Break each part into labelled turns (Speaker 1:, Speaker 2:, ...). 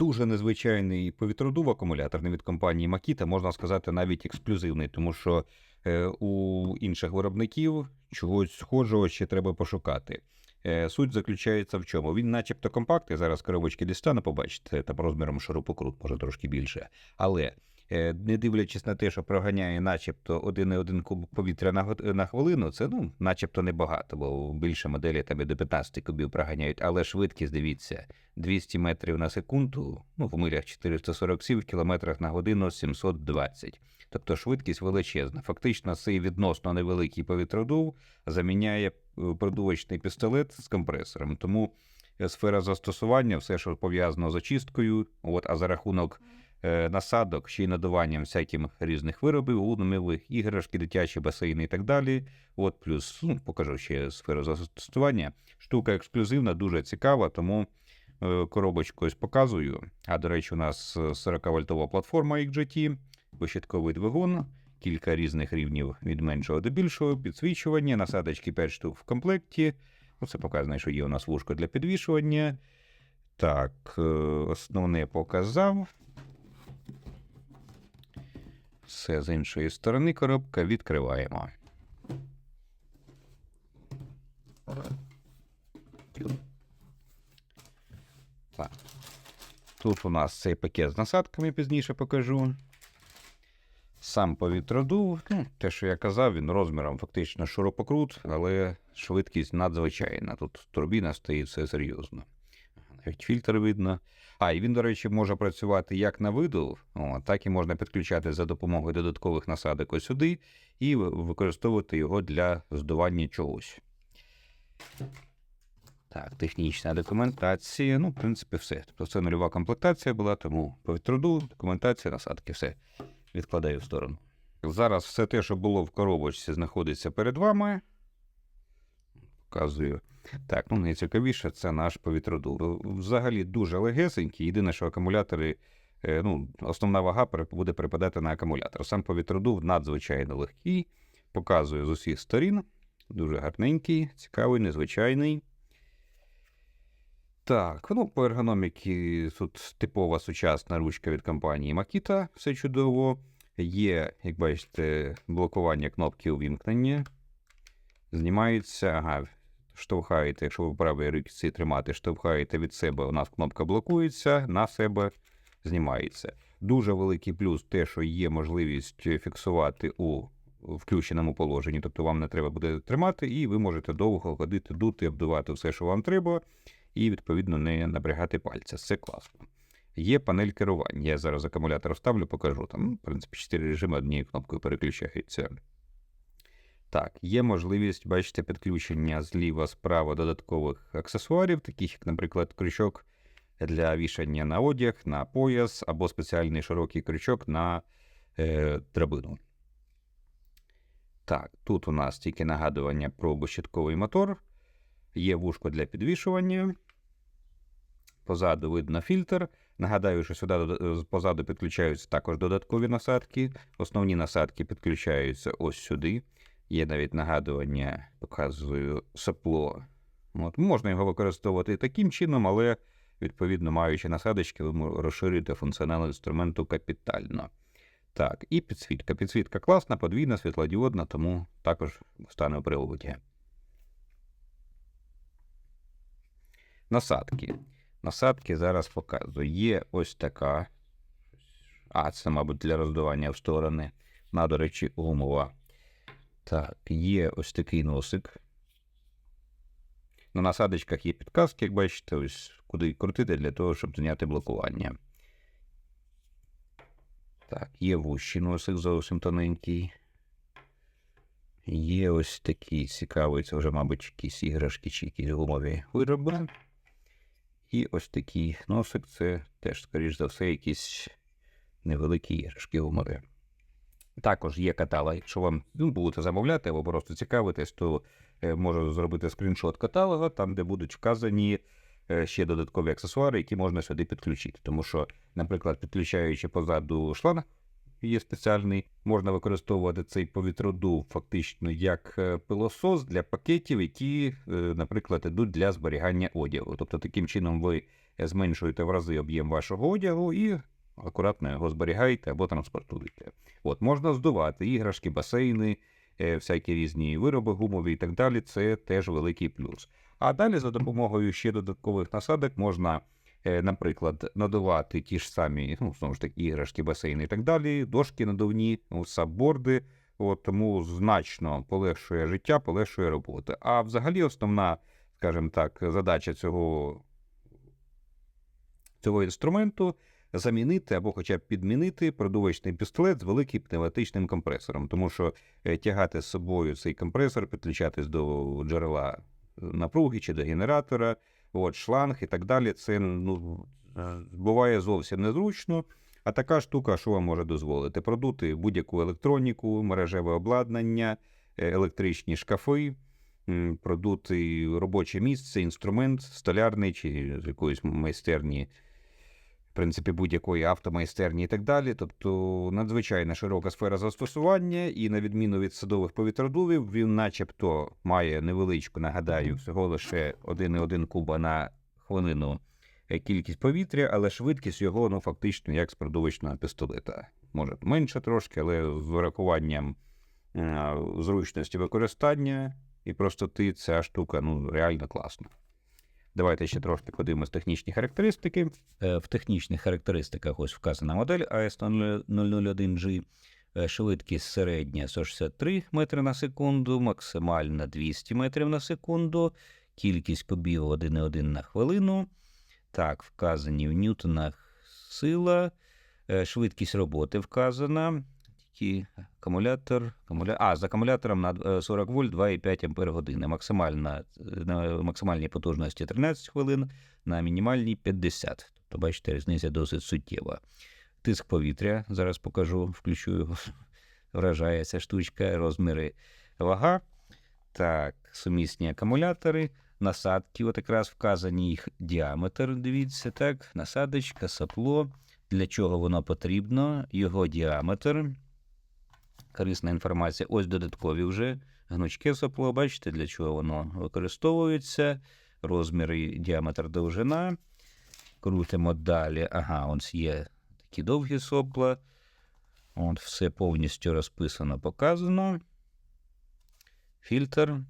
Speaker 1: Дуже незвичайний повітродув акумуляторний від компанії Makita, можна сказати, навіть ексклюзивний, тому що е, у інших виробників чогось схожого ще треба пошукати. Е, Суть заключається в чому? Він, начебто, компактний. Зараз коробочки дістану, побачите, там розміром шурупокрут, може трошки більше. Але не дивлячись на те, що проганяє, начебто, 1,1 куб повітря на, на хвилину, це ну, начебто небагато, бо більше моделі там і до 15 кубів проганяють. Але швидкість, дивіться, 200 метрів на секунду, ну, в милях 447, в кілометрах на годину 720. Тобто швидкість величезна. Фактично, цей відносно невеликий повітродув заміняє е, продувочний пістолет з компресором. Тому е, сфера застосування, все, що пов'язано з очисткою, от, а за рахунок е, насадок, ще й надуванням всяких різних виробів, гумових, іграшки, дитячі басейни і так далі. От, плюс, ну, покажу ще сферу застосування. Штука ексклюзивна, дуже цікава, тому е, коробочку ось показую. А до речі, у нас 40-вольтова платформа XGT, вищитковий двигун, кілька різних рівнів від меншого до більшого, підсвічування, насадочки 5 штук в комплекті. Ну, це показано, що є у нас вушко для підвішування. Так, е, основне показав. Все з іншої сторони коробка відкриваємо. Так. Тут у нас цей пакет з насадками пізніше покажу. Сам повітродув, ну, те, що я казав, він розміром фактично шурупокрут, але швидкість надзвичайна. Тут турбіна стоїть, все серйозно. Навіть фільтр видно. А, і він, до речі, може працювати як на видув, о, так і можна підключати за допомогою додаткових насадок ось сюди і використовувати його для здування чогось. Так, технічна документація. Ну, в принципі, все. Тобто це нульова комплектація була, тому повітродув, документація, насадки, все відкладаю в сторону. Зараз все те, що було в коробочці, знаходиться перед вами. Показую. Так, ну найцікавіше це наш повітродув. Взагалі дуже легесенький. Єдине, що акумулятори, е, ну, основна вага буде припадати на акумулятор. Сам повітродув надзвичайно легкий. Показую з усіх сторін. Дуже гарненький, цікавий, незвичайний. Так, ну по ергономіки тут типова сучасна ручка від компанії Makita, все чудово. Є, як бачите, блокування кнопки увімкнення. Знімається, ага, штовхаєте, якщо ви правий руці тримати, штовхаєте від себе, у нас кнопка блокується, на себе знімається. Дуже великий плюс те, що є можливість фіксувати у включеному положенні, тобто вам не треба буде тримати, і ви можете довго ходити, дути, обдувати все, що вам треба і, відповідно, не напрягати пальця. Це класно. Є панель керування. Я зараз акумулятор вставлю, покажу. Там, в принципі, 4 режими однією кнопкою переключаються. Так, є можливість, бачите, підключення зліва справа додаткових аксесуарів, таких як, наприклад, крючок для вішання на одяг, на пояс або спеціальний широкий крючок на е, драбину. Так, тут у нас тільки нагадування про безщитковий мотор. Є вушко для підвішування. Позаду видно фільтр. Нагадаю, що сюди позаду підключаються також додаткові насадки. Основні насадки підключаються ось сюди. Є навіть нагадування, показую сопло. От, можна його використовувати таким чином, але відповідно, маючи насадочки, ви розширюєте функціонал інструменту капітально. Так, і підсвітка. Підсвітка класна, подвійна, світлодіодна, тому також стане у приладі. Насадки. Насадки зараз показую. Є ось така. А, це, мабуть, для роздавання в сторони. На, до речі, гумова. Так, є ось такий носик. На насадочках є підказки, як бачите, ось куди крутити для того, щоб зняти блокування. Так, є вущий носик зовсім тоненький. Є ось такий цікавий, це вже, мабуть, якісь іграшки чи якісь гумові вироби. І ось такий носик це теж, скоріш за все, якісь невеликі іграшки гумові. Також є каталог. Якщо вам ну, будете замовляти або просто цікавитесь, то е, можу зробити скріншот каталога, там, де будуть вказані е, ще додаткові аксесуари, які можна сюди підключити. Тому що, наприклад, підключаючи позаду шланг
Speaker 2: є спеціальний. Можна використовувати цей повітродув фактично як е, пилосос для пакетів, які, наприклад, йдуть для зберігання одягу. Тобто таким чином ви зменшуєте в рази об'єм вашого одягу і акуратно його зберігаєте або транспортуєте. От, можна здувати іграшки, басейни, е, всякі різні вироби гумові і так далі. Це теж великий плюс. А далі за допомогою ще додаткових насадок можна, е, наприклад, надувати ті ж самі, ну, знову ж таки, іграшки, басейни і так далі, дошки надувні, сабборди. Тому значно полегшує життя, полегшує роботу. А взагалі основна, скажімо так, задача цього, цього інструменту замінити або хоча б підмінити продувочний пістолет з великим пневматичним компресором, тому що е, тягати з собою цей компресор, підключатись до джерела напруги чи до генератора, от, шланг і так далі. Це ну, е, буває зовсім незручно. А така штука, що вам може дозволити? Продути будь-яку електроніку, мережеве обладнання, е, електричні шкафи, продути робоче місце, інструмент столярний чи з якоїсь майстерні, в принципі, будь-якої автомайстерні і так далі. Тобто надзвичайно широка сфера застосування, і на відміну від садових повітродувів, він начебто має невеличку, нагадаю, всього лише 1,1 куба на хвилину е, кількість повітря, але швидкість його ну, фактично як з продувочного пістолета. Може менше трошки, але з врахуванням е, зручності використання і простоти ця штука ну, реально класна. Давайте ще трошки подивимось технічні характеристики.
Speaker 1: Е, В технічних характеристиках ось вказана модель AS001G. Е, Швидкість середня 163 метри на секунду, максимальна 200 метрів на секунду, кількість кубів 1,1 на хвилину. Так, вказані в ньютонах сила, е, швидкість роботи вказана. Тільки акумулятор, акумуля... А, з акумулятором на е, 40 вольт 2,5 ампер години. Максимальна, е, на максимальній потужності 13 хвилин, на мінімальній 50. Тобто, бачите, різниця досить суттєва. Тиск повітря, зараз покажу, включу його. Вражає ця штучка, розміри вага. Так, сумісні акумулятори, насадки, от якраз вказані їх діаметр. Дивіться, так, насадочка, сапло. Для чого воно потрібно? Його діаметр. Корисна інформація. Ось додаткові вже гнучке сопло. Бачите, для чого воно використовується. Розміри, діаметр, довжина. Крутимо далі. Ага, ось є такі довгі сопла. От все повністю розписано, показано. Фільтр.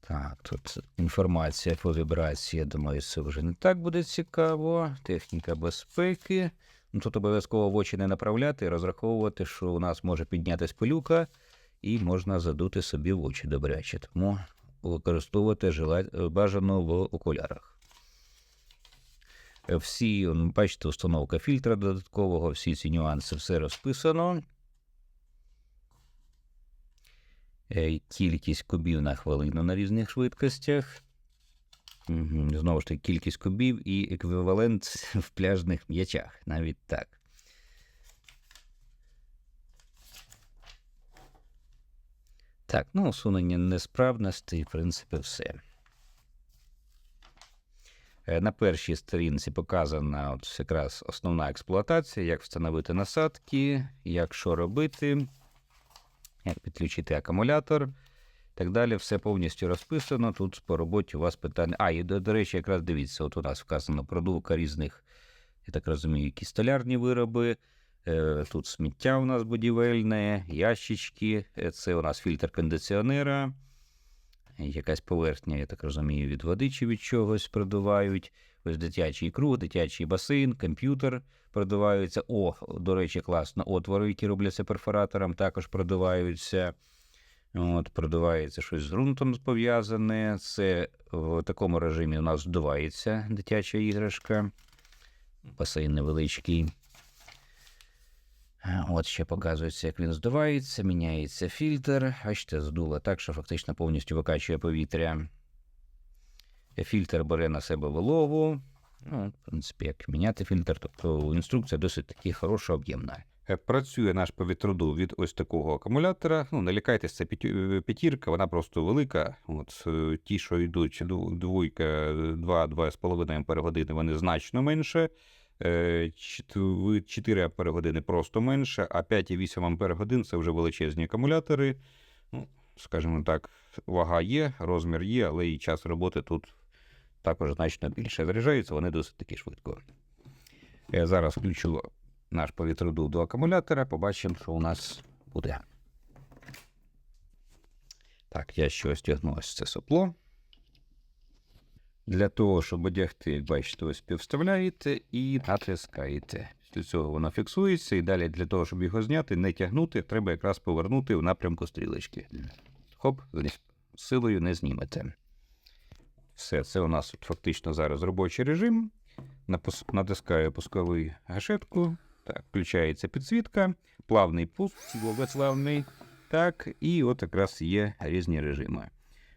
Speaker 1: Так, тут інформація по вібрації. Я думаю, це вже не так буде цікаво. Техніка безпеки. Ну, тут обов'язково в очі не направляти розраховувати, що у нас може піднятися пилюка, і можна задути собі в очі добряче. Тому використовувати бажано в окулярах. Всі, бачите, установка фільтра додаткового, всі ці нюанси, все розписано. Е, Кількість кубів на хвилину на різних швидкостях. Знову ж таки, кількість кубів і еквівалент в пляжних м'ячах. Навіть так. Так, ну, усунення несправностей, в принципі, все. Е, На першій сторінці показана от якраз основна експлуатація, як встановити насадки, як що робити, як підключити акумулятор. Так далі, все повністю розписано. Тут по роботі у вас питання. А, і до, речі, якраз дивіться, от у нас вказано продувка різних, я так розумію, які столярні вироби. Е, Тут сміття у нас будівельне, ящички. Е, Це у нас фільтр кондиціонера. Якась поверхня, я так розумію, від води чи від чогось продувають. Ось дитячий круг, дитячий басейн, комп'ютер продуваються. О, до речі, класно. Отвори, які робляться перфоратором, також продуваються. От, продувається щось з ґрунтом пов'язане. Це в такому режимі у нас здувається дитяча іграшка. Басейн невеличкий. От ще показується, як він здувається, міняється фільтр. Бачите, здуло так, що фактично повністю викачує повітря. Е, Фільтр бере на себе вологу. Ну, в принципі, як міняти фільтр, тобто інструкція досить таки хороша, об'ємна.
Speaker 2: Е, Працює наш повітродув від ось такого акумулятора. Ну, не лякайтесь, це п'ятірка, вона просто велика. От е, ті, що йдуть ду- двойка, 2-2,5 ампер години, вони значно менше.
Speaker 1: 4 Ампер-години просто менше, а 5,8 Ампер-годин це вже величезні акумулятори. Ну, скажімо так, вага є, розмір є, але і час роботи тут також значно більше. Заряджаються вони досить таки швидко. Я зараз включу наш повітродув до акумулятора, побачимо, що у нас буде. Так, я ще стягну ось це сопло. Для того, щоб одягти, як бачите, ось півставляєте і натискаєте. Після цього воно фіксується, і далі для того, щоб його зняти, не тягнути, треба якраз повернути в напрямку стрілочки. Хоп, силою не знімете. Все, це у нас фактично зараз робочий режим. Натискаю пусковий гашетку. Так, включається підсвітка, плавний пуск, благословний. Так, і от якраз є різні режими.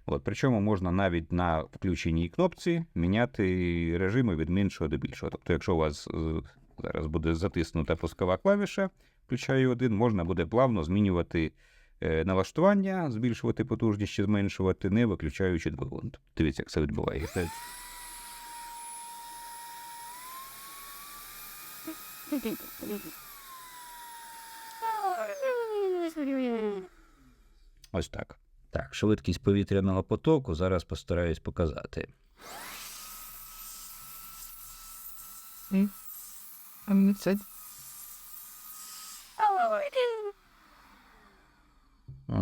Speaker 1: От, причому можна навіть на включеній кнопці міняти режими від меншого до більшого. Тобто, якщо у вас е, зараз буде затиснута пускова клавіша, включаю один, можна буде плавно змінювати е, налаштування, збільшувати потужність чи зменшувати, не виключаючи двигун. Дивіться, як це відбувається. Ось так.
Speaker 3: Так, швидкість повітряного потоку зараз постараюсь показати.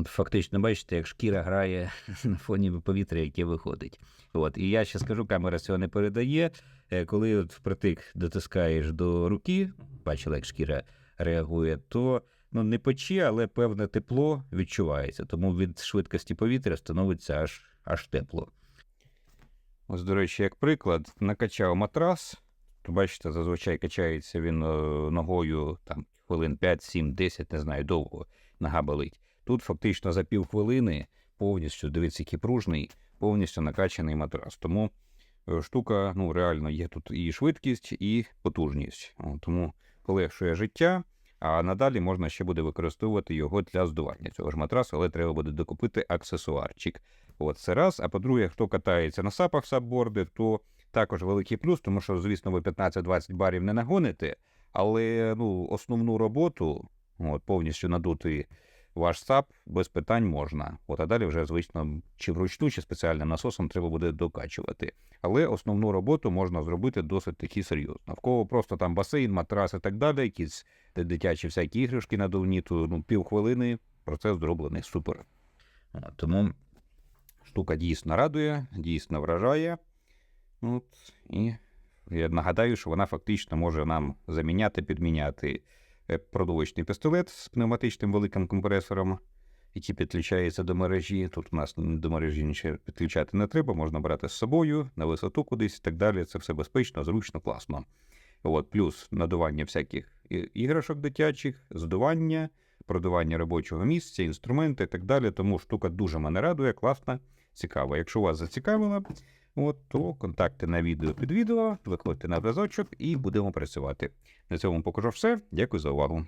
Speaker 3: Фактично, бачите, як шкіра грає на фоні повітря, яке виходить. От, і я ще скажу, камера цього не передає. Е, Коли от впритик дотискаєш до руки, бачили, як шкіра реагує, то ну, не пече, але певне тепло відчувається. Тому від швидкості повітря становиться аж, аж тепло.
Speaker 1: Ось, до речі, як приклад, накачав матрас. Бачите, зазвичай качається він е, ногою там хвилин 5, 7, 10, не знаю, довго нога болить. Тут фактично за півхвилини повністю, дивіться, який пружний, повністю накачаний матрас. Тому е, штука, ну, реально є тут і швидкість, і потужність. Тому полегшує життя, а надалі можна ще буде використовувати його для здування цього ж матрасу, але треба буде докупити аксесуарчик. От це раз. А по-друге, хто катається на сапах сапборди, то також великий плюс, тому що, звісно, ви 15-20 барів не нагоните, але ну, основну роботу, от, повністю надути ваш сап, без питань можна. От, а далі вже, звично, чи вручну, чи спеціальним насосом треба буде докачувати. Але основну роботу можна зробити досить таки серйозно. В кого просто там басейн, матрас і так далі, якісь дитячі всякі іграшки надувні, то ну, півхвилини процес зроблений супер.
Speaker 3: Тому
Speaker 1: Штука дійсно радує, дійсно вражає. От, і я нагадаю, що вона фактично може нам заміняти, підміняти е, пістолет з пневматичним великим компресором, який підключається до мережі. Тут у нас до мережі нічого підключати не треба, можна брати з собою на висоту кудись і так далі. Це все безпечно, зручно, класно. От, плюс надування всяких іграшок дитячих, здування, продування робочого місця, інструменти і так далі. Тому штука дуже мене радує, класна, цікава. Якщо вас зацікавила, от, то контакти на відео під відео, виходьте на зв'язочок і будемо працювати. На цьому покажу все. Дякую за увагу.